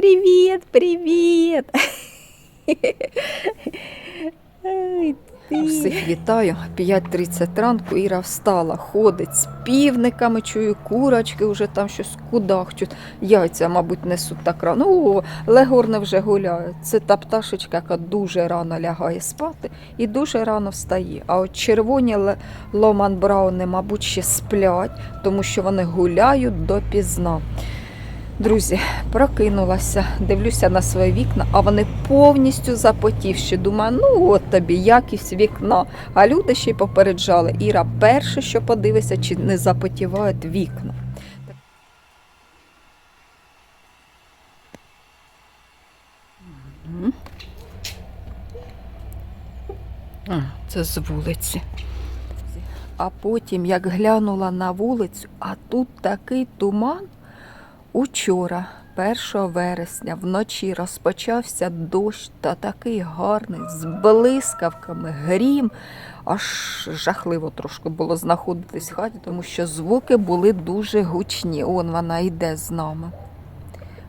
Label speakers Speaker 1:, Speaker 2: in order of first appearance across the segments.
Speaker 1: Привіт, привіт. Ти. Всіх вітаю. 5.30 ранку Іра встала, ходить з півниками, чую, курочки вже там щось кудахчуть. Яйця, мабуть, несуть так рано. О, легорне вже гуляє. Це та пташечка, яка дуже рано лягає спати і дуже рано встає. А от червоні ломан брауни, мабуть, ще сплять, тому що вони гуляють допізна. Друзі, прокинулася, дивлюся на свої вікна, а вони повністю запотівші. Думаю, ну от тобі якість вікна. А люди ще й попереджали. Іра, перше, що подивися, чи не запотівають вікна. Це з вулиці. А потім, як глянула на вулицю, а тут такий туман. Учора, 1 вересня, вночі розпочався дощ та такий гарний, з блискавками, грім. Аж жахливо трошки було знаходитись в хаті, тому що звуки були дуже гучні. Он вона йде з нами.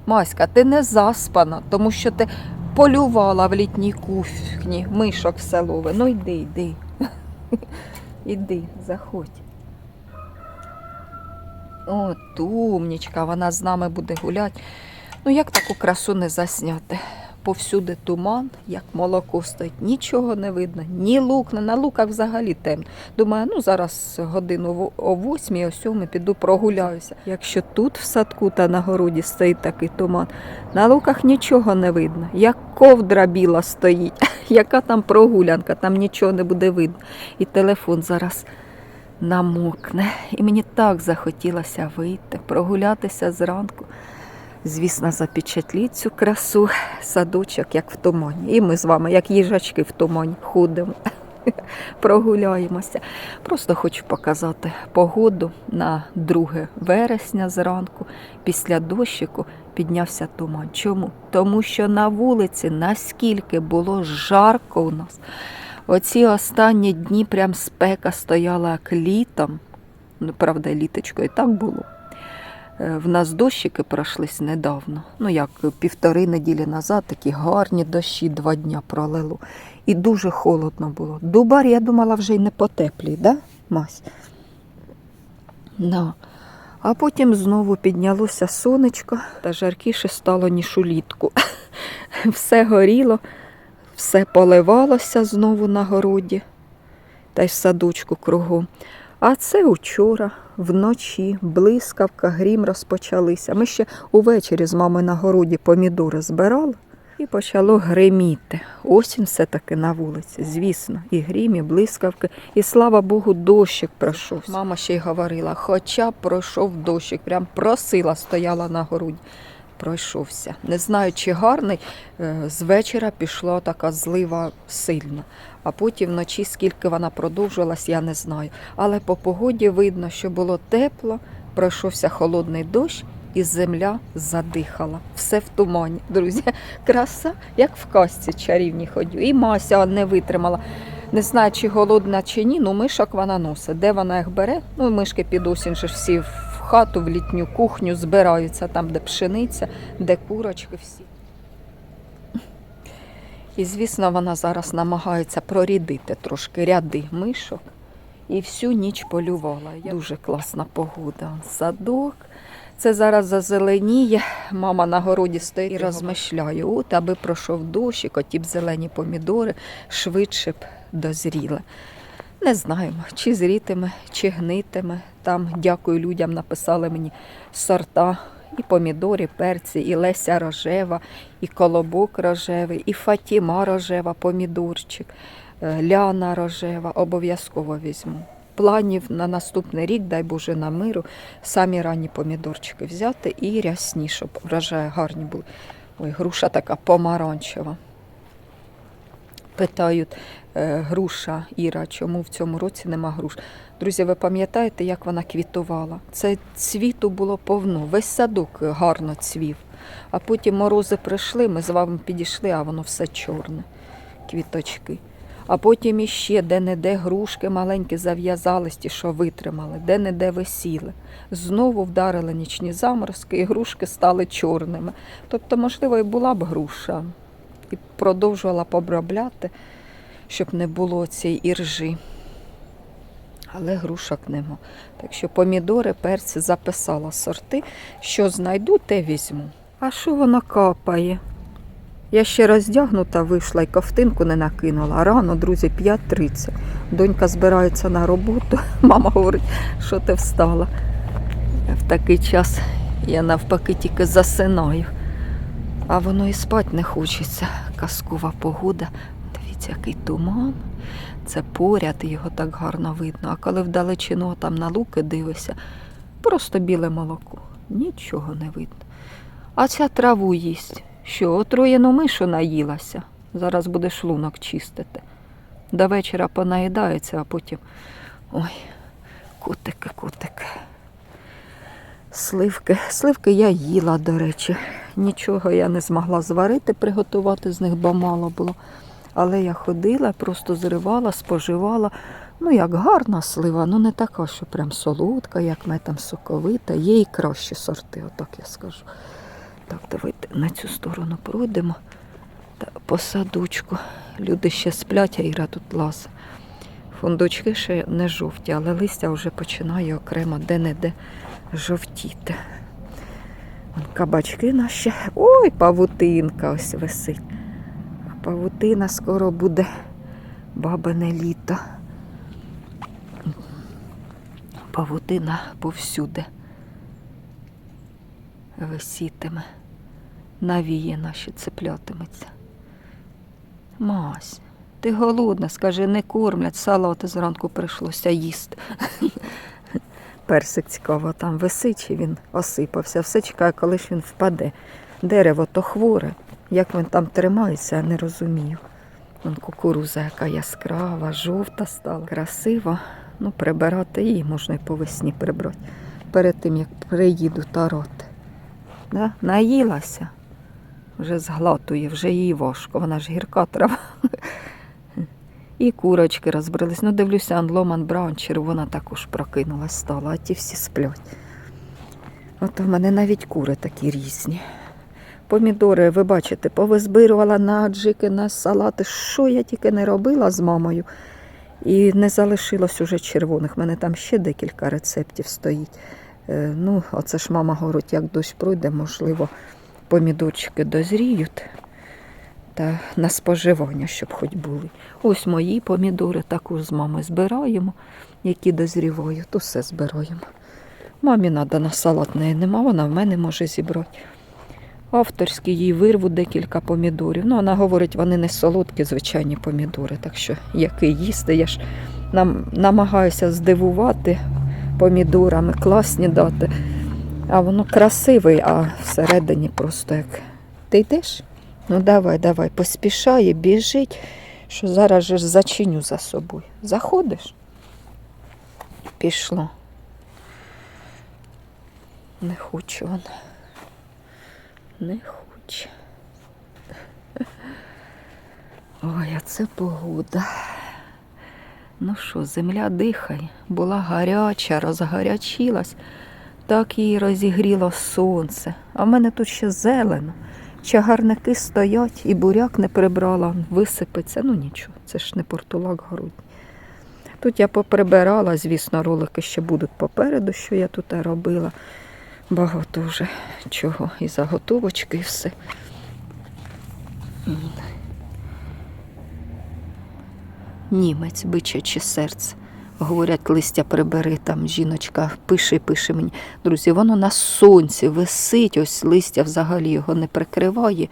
Speaker 1: Маська, ти не заспана, тому що ти полювала в літній кухні, мишок все лове. Ну йди, йди. Іди, заходь. О, тумнічка, вона з нами буде гуляти. Ну як таку красу не засняти? Повсюди туман, як молоко стоїть, нічого не видно, ні лук, на луках взагалі темно. Думаю, ну зараз годину о восьмій, о сьомій піду прогуляюся. Якщо тут в садку та на городі стоїть такий туман, на луках нічого не видно, як ковдра біла стоїть, яка там прогулянка, там нічого не буде видно. І телефон зараз намокне. І мені так захотілося вийти, прогулятися зранку. Звісно, запечатліть цю красу, садочок, як в тумані. І ми з вами, як їжачки в тумані, ходимо, прогуляємося. Просто хочу показати погоду на 2 вересня зранку. Після дощику піднявся туман. Чому? Тому що на вулиці наскільки було жарко у нас. Оці останні дні прям спека стояла як літом. Ну, правда, літочко і так було. Е, В нас дощики пройшлись недавно. Ну, як півтори неділі назад, такі гарні дощі два дня пролило. І дуже холодно було. Дубар, я думала, вже й не потеплій, да, Мась? Да. А потім знову піднялося сонечко, та жаркіше стало, ніж улітку. Все горіло, все поливалося знову на городі та й в садочку кругом. А це учора, вночі, блискавка, грім розпочалися. Ми ще увечері з мамою на городі помідори збирали і почало гриміти. Осінь все-таки на вулиці, звісно, і грім, і блискавки. І слава Богу, дощик пройшов. Мама ще й говорила, хоча пройшов дощик, прям просила, стояла на городі. Пройшовся. Не знаю, чи гарний. е, З вечора пішла така злива сильна. А потім вночі, скільки вона продовжилась, я не знаю. Але по погоді видно, що було тепло, пройшовся холодний дощ, і земля задихала. Все в тумані. Друзі, краса, як в казці чарівні ходю. І Мася не витримала. Не знаю, чи голодна, чи ні, ну мишок вона носить. Де вона їх бере? Ну, мишки під осінь ж всі хату, в літню кухню збираються, там, де пшениця, де курочки всі. І, звісно, вона зараз намагається прорідити трошки ряди мишок. І всю ніч полювала. Дуже класна погода. Садок. Це зараз зазеленіє. Мама на городі стоїть і розмишляє, от аби пройшов дощик, оті б зелені помідори швидше б дозріли. Не знаємо, чи зрітиме, чи гнитиме. Там, дякую людям, написали мені сорта і помідори, перці, і Леся рожева, і колобок рожевий, і Фатіма рожева, помідорчик, е, Ляна рожева. Обов'язково візьму. Планів на наступний рік, дай Боже, на миру, самі ранні помідорчики взяти і рясні, щоб врожаї гарні були. Ой, груша така помаранчева. Питають, е, груша Іра, чому в цьому році нема груш? Друзі, ви пам'ятаєте, як вона квітувала? Це цвіту було повно, весь садок гарно цвів. А потім морози прийшли, ми з вами підійшли, а воно все чорне, квіточки. А потім іще де-не-де грушки маленькі зав'язались, ті, що витримали, де-не-де висіли. Знову вдарили нічні заморозки, і грушки стали чорними. Тобто, можливо, і була б груша, і продовжувала б щоб не було цієї іржі. Але грушок нема. Так що помідори, перці записала сорти. Що знайду, те візьму. А що вона капає? Я ще роздягнута вийшла і ковтинку не накинула. Рано, друзі, 5.30. Донька збирається на роботу. Мама говорить, що ти встала. В такий час я навпаки тільки засинаю. А воно і спать не хочеться. Казкова погода. Дивіться, який туман. Це поряд, його так гарно видно. А коли вдалечину там на луки дивишся, просто біле молоко. Нічого не видно. А ця траву їсть. Що, отруєну мишу наїлася. Зараз буде шлунок чистити. До вечора понаїдається, а потім. Ой, котики, котики. Сливки. Сливки я їла, до речі. Нічого я не змогла зварити, приготувати з них, бо мало було. Але я ходила, просто зривала, споживала. Ну, як гарна слива, ну не така, що прям солодка, як ми там соковита. Є і кращі сорти, отак я скажу. Так, давайте на цю сторону пройдемо. Та по садочку. Люди ще сплять, а Іра тут лазить. Фундучки ще не жовті, але листя вже починає окремо де-не-де жовтіти. Вон Кабачки наші. Ой, павутинка ось висить. А павутина скоро буде бабине літо. Павутина повсюди висітиме. Навіє наші цеплятиметься. Мась, ти голодна, скажи, не кормлять, салати зранку прийшлося їсти. Персик цікаво там висить, і він осипався. Все чекає, коли ж він впаде. Дерево то хворе. Як він там тримається, я не розумію. Вон кукуруза, яка яскрава, жовта стала, красива. Ну, прибирати її можна і по весні прибрати. Перед тим, як приїду тарати. Да? Наїлася. Вже зглатує, вже їй важко, вона ж гірка трава. І курочки розбрались. Ну, дивлюся, Анломан Браун, червона також прокинулась стала, а ті всі сплять. От у мене навіть кури такі різні. Помідори, ви бачите, повизбирувала на аджики, на салати. Що я тільки не робила з мамою. І не залишилось уже червоних. У мене там ще декілька рецептів стоїть. Е, Ну, оце ж мама говорить, як дощ пройде, можливо, помідорчики дозріють та на споживання, щоб хоч були. Ось мої помідори також з мами збираємо, які дозрівають, усе збираємо. Мамі треба на салат нема, вона в мене може зібрати. Авторські їй вирву декілька помідорів. Ну, вона говорить, вони не солодкі, звичайні помідори, так що який їсти. Я ж нам, намагаюся здивувати помідорами, класні дати. А воно красивий, а всередині просто як. Ти йдеш? Ну давай, давай, поспішає, біжить, що зараз же зачиню за собою. Заходиш? Пішло. Не хочу вона. Не хоче. Ой, а це погода. Ну що, земля дихає, була гаряча, розгарячилась, так її розігріло сонце. А в мене тут ще зелено. Чагарники стоять, і буряк не прибрала, висипеться. Ну нічого, це ж не портулак городній. Тут я поприбирала, звісно, ролики ще будуть попереду, що я тут робила. Багато вже чого. І заготовочки, і все. Німець, бичаче серце. Говорять, листя прибери, там жіночка пише, пише мені. Друзі, воно на сонці висить, ось листя взагалі його не прикриває.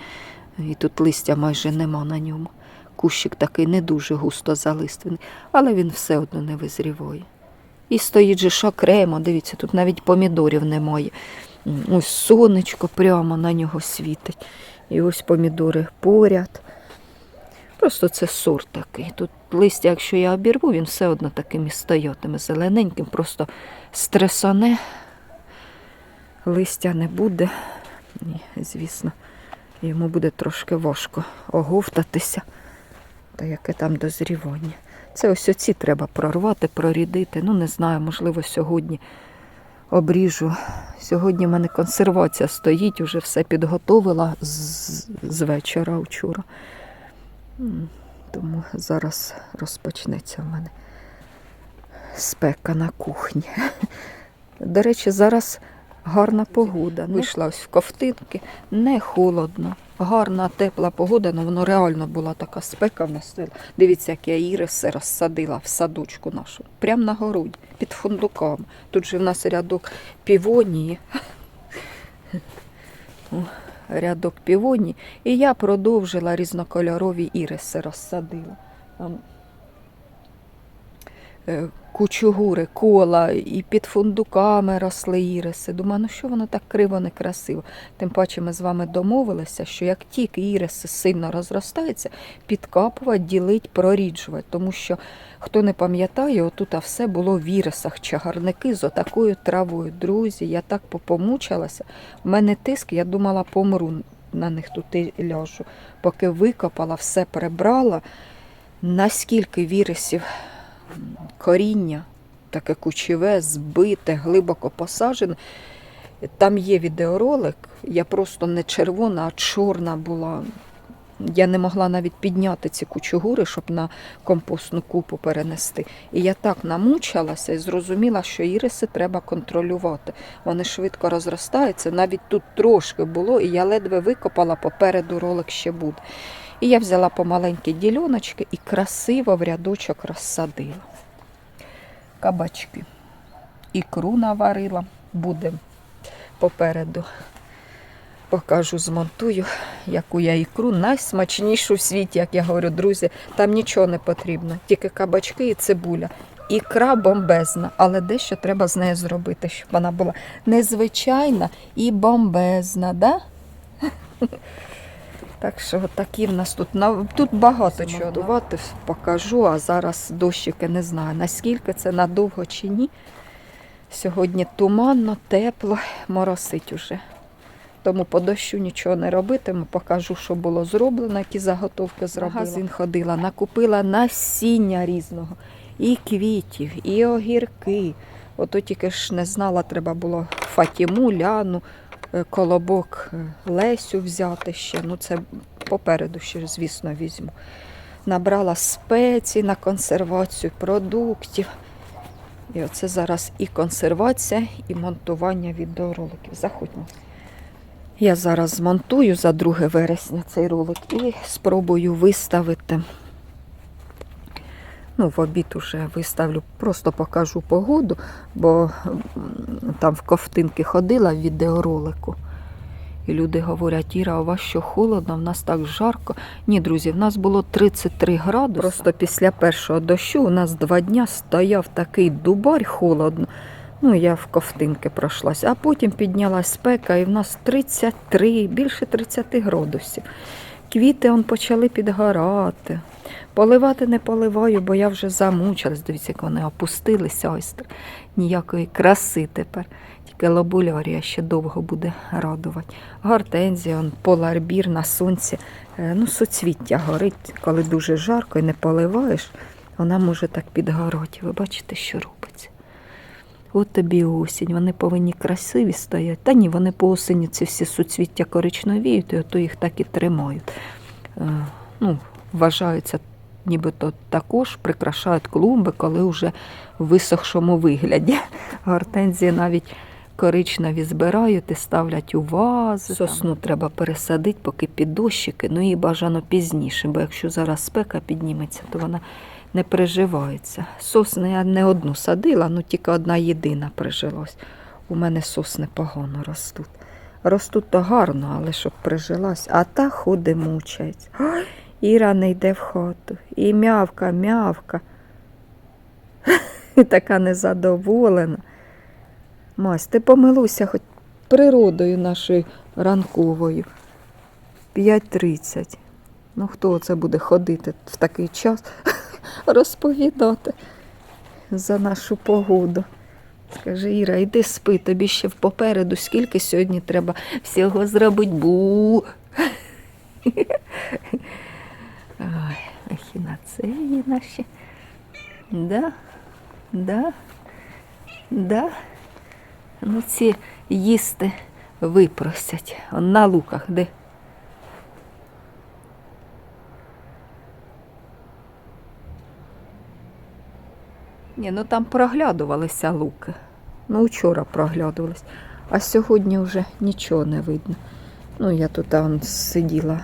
Speaker 1: І тут листя майже нема на ньому. Кущик такий не дуже густо залиствений, але він все одно не визріває. І стоїть же ж окремо, дивіться, тут навіть помідорів немає. Ось сонечко прямо на нього світить. І ось помідори поряд. Просто це сорт такий. Тут листя, якщо я обірву, він все одно таким і зелененьким, просто стресане. Листя не буде. Ні, звісно, йому буде трошки важко оговтатися. Та яке там дозрівання. Це ось оці треба прорвати, прорідити. Ну, не знаю, можливо, сьогодні обріжу. Сьогодні в мене консервація стоїть, вже все підготовила з, з вечора вчора. Тому зараз розпочнеться в мене спека на кухні. До речі, зараз гарна погода. Вийшла ось в ковтинки, не холодно. Гарна, тепла погода, але воно реально була така спека в нас. Дивіться, як я іриси розсадила в садочку нашу. Прямо на городі, під фундуками. Тут же в нас рядок півонії. Рядок півоні, І я продовжила різнокольорові іриси розсадила. Кучугури, кола, і під фундуками росли іриси. Думаю, ну що воно так криво, некрасиво. Тим паче ми з вами домовилися, що як тільки іриси сильно розростаються, підкапувати, ділить, проріджувати. Тому що, хто не пам'ятає, отут все було в ірисах, чагарники з отакою травою. Друзі, я так попомучилася. У мене тиск, я думала, помру на них тут і ляжу. Поки викопала, все прибрала. Наскільки вірисів коріння, таке кучеве, збите, глибоко посаджене. Там є відеоролик, я просто не червона, а чорна була. Я не могла навіть підняти ці кучугури, щоб на компостну купу перенести. І я так намучилася і зрозуміла, що іриси треба контролювати. Вони швидко розростаються. Навіть тут трошки було, і я ледве викопала, попереду ролик ще буде. І я взяла помаленькі діляночки і красиво в рядочок розсадила. Кабачки. Ікру наварила, буде попереду. Покажу, змонтую, яку я ікру, найсмачнішу в світі, як я говорю, друзі, там нічого не потрібно, тільки кабачки і цибуля. Ікра бомбезна, але дещо треба з нею зробити, щоб вона була незвичайна і бомбезна, да? Так що такі в нас тут тут багато чого готувати, покажу, а зараз дощики не знаю, наскільки це надовго чи ні. Сьогодні туманно, тепло, моросить уже. Тому по дощу нічого не робитиму, покажу, що було зроблено, які заготовки зробила. Магазин ходила, накупила насіння різного, і квітів, і огірки. Ото тільки ж не знала, треба було Фатіму, Ляну, колобок е, Лесю взяти ще. Ну, це попереду ще, звісно, візьму. Набрала спецій на консервацію продуктів. І оце зараз і консервація, і монтування відеороликів. Заходьмо. Я зараз змонтую за 2 вересня цей ролик і спробую виставити. Ну, в обід уже виставлю, просто покажу погоду, бо там в ковтинки ходила в відеоролику. І люди говорять, Іра, у вас що холодно, в нас так жарко. Ні, друзі, в нас було 33 градуси. Просто після першого дощу у нас два дня стояв такий дубарь холодно. Ну, я в ковтинки пройшлася, а потім піднялась спека, і в нас 33, більше 30 градусів. Квіти он почали підгорати. Поливати не поливаю, бо я вже замучилась. Дивіться, як вони опустилися ойстри. Ніякої краси тепер. Тільки лобулярія ще довго буде радувати. Гортензія, он, поларбір на сонці. Е, Ну, суцвіття горить, коли дуже жарко і не поливаєш, вона може так підгорати. Ви бачите, що робиться. От тобі осінь, вони повинні красиві стояти. Та ні, вони по осені ці всі суцвіття коричневіють, і ото їх так і тримають. Е, Ну, вважаються нібито також прикрашають клумби, коли вже в висохшому вигляді. Гортензії навіть коричневі збирають і ставлять у вази. Сосну треба пересадити, поки під дощики, ну і бажано пізніше, бо якщо зараз спека підніметься, то вона не приживається. Сосни я не одну садила, ну тільки одна єдина прижилась. У мене сосни погано ростуть. Ростуть то гарно, але щоб прижилась, а та ходи мучається. Ой, Іра не йде в хату. І мявка, мявка. І така незадоволена. Мась, ти помилуйся хоч природою нашою ранковою. 5.30. Ну хто це буде ходити в такий час? Розповідати за нашу погоду. Скажи, Іра, йди спи, тобі ще попереду, скільки сьогодні треба всього зробити. Бу. Ой, ахіна красиві наші. Да, да, да. Ну ці їсти випросять. На луках, де. Ні, ну там проглядувалися луки. Ну, вчора проглядувались, а сьогодні вже нічого не видно. Ну, я тут там сиділа,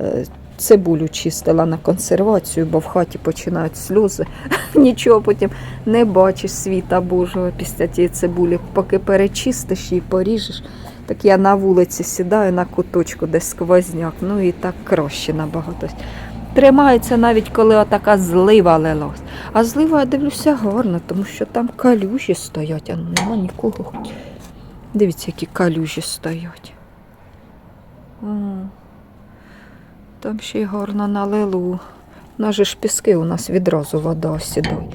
Speaker 1: е, цибулю чистила на консервацію, бо в хаті починають сльози. Нічого потім не бачиш світа Божого після тієї цибулі. Поки перечистиш її, поріжеш. Так я на вулиці сідаю на куточку, де сквозняк. Ну і так краще набагато. Тримається навіть коли отака злива лилась. А злива, я дивлюся, гарно, тому що там калюжі стоять, а нема нікого. Дивіться, які калюжі стоять. О, там ще й гарно налило. Нас ж піски у нас відразу вода осідає.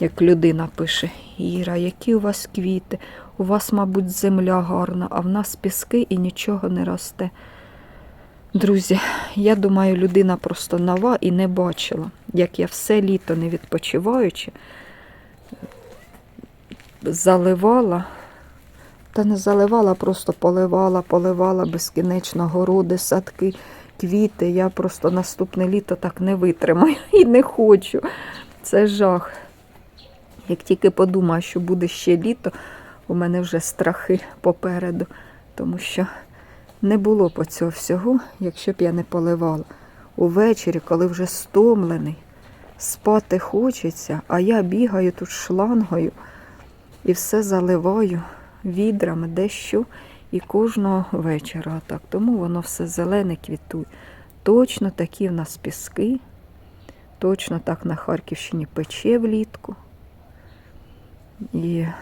Speaker 1: Як людина пише, Іра, які у вас квіти? У вас, мабуть, земля гарна, а в нас піски і нічого не росте. Друзі, я думаю, людина просто нова і не бачила, як я все літо не відпочиваючи, заливала, та не заливала, просто поливала, поливала безкінечно городи, садки, квіти. Я просто наступне літо так не витримаю і не хочу. Це жах. Як тільки подумаю, що буде ще літо, у мене вже страхи попереду, тому що не було б цього всього, якщо б я не поливала. Увечері, коли вже стомлений, спати хочеться, а я бігаю тут шлангою і все заливаю відрами, дещо і кожного вечора. Так. Тому воно все зелене квітує. Точно такі в нас піски, точно так на Харківщині пече влітку. І е,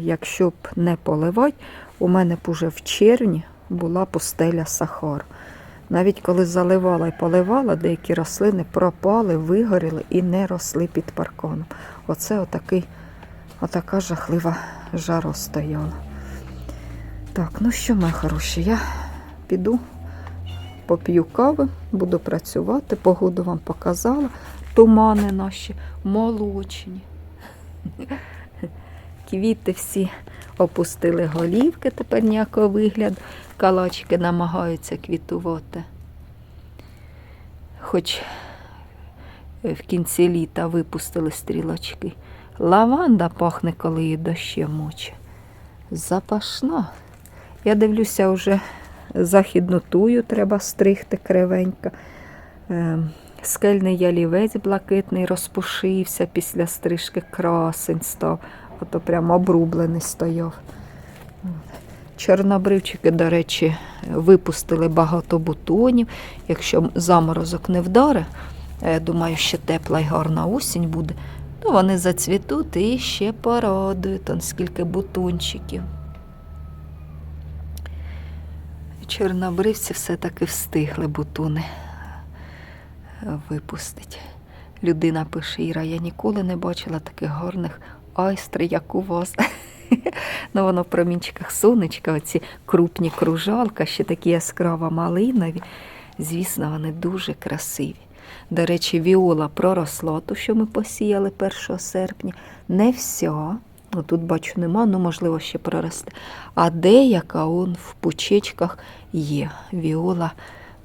Speaker 1: якщо б не поливати, у мене б уже в червні була пустеля Сахар. Навіть коли заливала і поливала, деякі рослини пропали, вигоріли і не росли під парканом. Оце отакий, отака жахлива жара стояла. Так, ну що, мої хороші, я піду, поп'ю кави, буду працювати, погоду вам показала. Тумани наші молочні. Квіти всі опустили голівки, тепер ніякого вигляду. Калачки намагаються квітувати. Хоч в кінці літа випустили стрілочки. Лаванда пахне, коли її дощем моче. Запашна. Я дивлюся, вже західну тую треба стригти кривенько. Е, Скельний ялівець блакитний розпушився після стрижки красень став. Ото прямо обрублений стояв. Чорнобривчики, до речі, випустили багато бутонів. Якщо заморозок не вдаре, я думаю, ще тепла й гарна осінь буде, то вони зацвітуть і ще порадують, он скільки бутончиків. Чорнобривці все-таки встигли бутони випустити. Людина пише, Іра, я ніколи не бачила таких гарних айстри, як у вас. Ну, воно в промінчиках сонечка, оці крупні кружалка, ще такі яскраво малинові. Звісно, вони дуже красиві. До речі, віола проросла, ту, що ми посіяли 1 серпня. Не вся. Ну, тут бачу, нема, ну можливо, ще проросте. А деяка он в пучечках є. Віола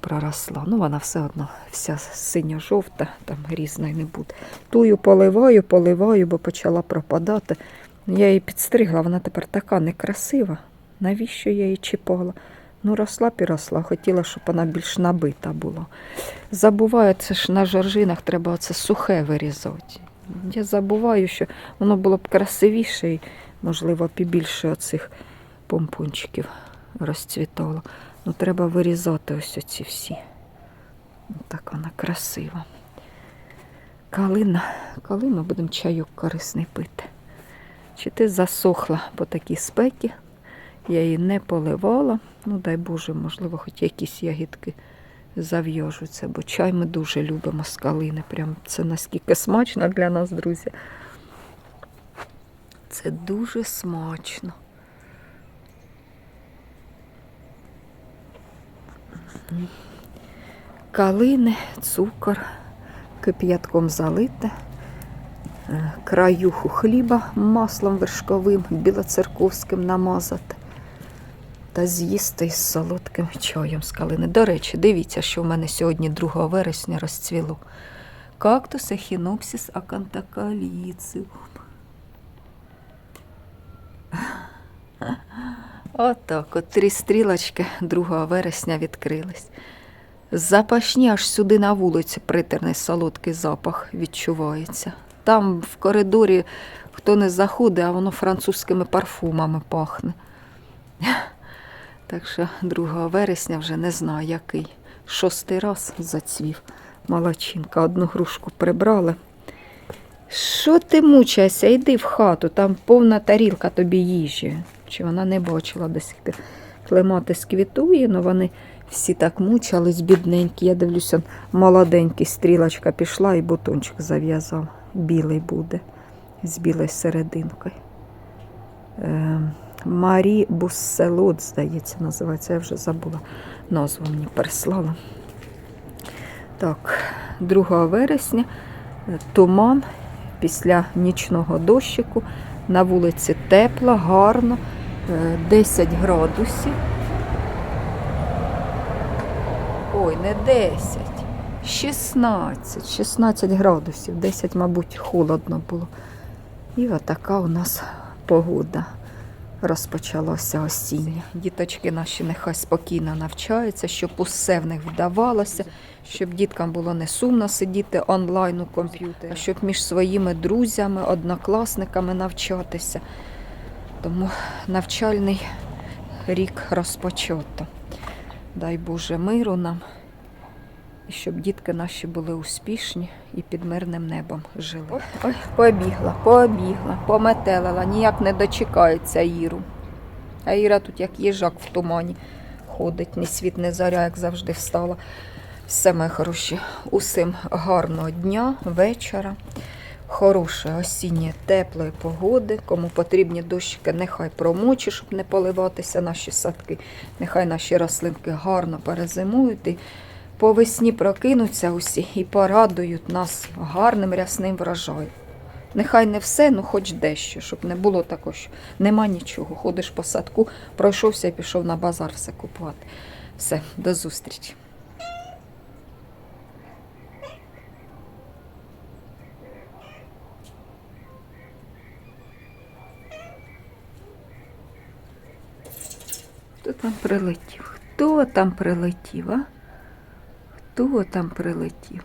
Speaker 1: проросла. Ну, вона все одно вся синьо-жовта, там різної не буде. Тую поливаю, поливаю, бо почала пропадати. Я її підстригла, вона тепер така некрасива. Навіщо я її чіпала? Ну, росла б і росла, хотіла, щоб вона більш набита була. Забуваю, це ж на жоржинах треба оце сухе вирізати. Я забуваю, що воно було б красивіше і, можливо, більше оцих помпончиків розцвітало. Ну, треба вирізати ось оці всі. Так вона красива. Калина, калину будемо чайок корисний пити. Чи ти засохла по такій спекі? Я її не поливала. Ну, дай Боже, можливо, хоч якісь ягідки зав'яжуться, бо чай ми дуже любимо з калини. Прям це наскільки смачно для нас, друзі. Це дуже смачно. Калини, цукор, кип'ятком залите, е, краюху хліба маслом вершковим, білоцерковським намазати та з'їсти із солодким чаєм з калини. До речі, дивіться, що в мене сьогодні 2 вересня розцвіло. Кактус ехінопсис акантакаліцив. Отак, от стрілочки 2 вересня відкрились. Запашні аж сюди на вулиці притерний солодкий запах відчувається. Там в коридорі хто не заходить, а воно французькими парфумами пахне. Так що 2 вересня вже не знаю який. Шостий раз зацвів. Молодчинка, одну грушку прибрали. Що ти мучайся? Йди в хату, там повна тарілка тобі їжі. Чи вона не бачила до сих пір. Квітує, але вони всі так мучались, бідненькі. Я дивлюся, молоденький стрілочка пішла і бутончик зав'язав. Білий буде з білою серединкою. Е, Марі Бусселот, здається, називається. Я вже забула назву мені переслала. Так, 2 вересня е, туман після нічного дощику. На вулиці тепло, гарно, 10 градусів. Ой, не 10, 16, 16 градусів, 10, мабуть, холодно було. І отака у нас погода розпочалося осіння. Діточки наші нехай спокійно навчаються, щоб усе в них вдавалося, щоб діткам було не сумно сидіти онлайн у комп'ютері, щоб між своїми друзями, однокласниками навчатися. Тому навчальний рік розпочато. Дай Боже миру нам, і щоб дітки наші були успішні і під мирним небом жили. Ой, ой, побігла, побігла, пометелила, ніяк не дочекається Іру. А Іра тут як їжак в тумані ходить, ні світ, ні заря, як завжди встала. Все, мої хороші, усім гарного дня, вечора, хорошої осінньої теплої погоди. Кому потрібні дощики, нехай промочі, щоб не поливатися наші садки. Нехай наші рослинки гарно перезимують і по весні прокинуться усі і порадують нас гарним рясним врожаєм. Нехай не все, ну хоч дещо, щоб не було такого, що нема нічого. Ходиш по садку, пройшовся і пішов на базар все купувати. Все, до зустрічі. Хто там прилетів? Хто там прилетів, а? Хто там прилетів?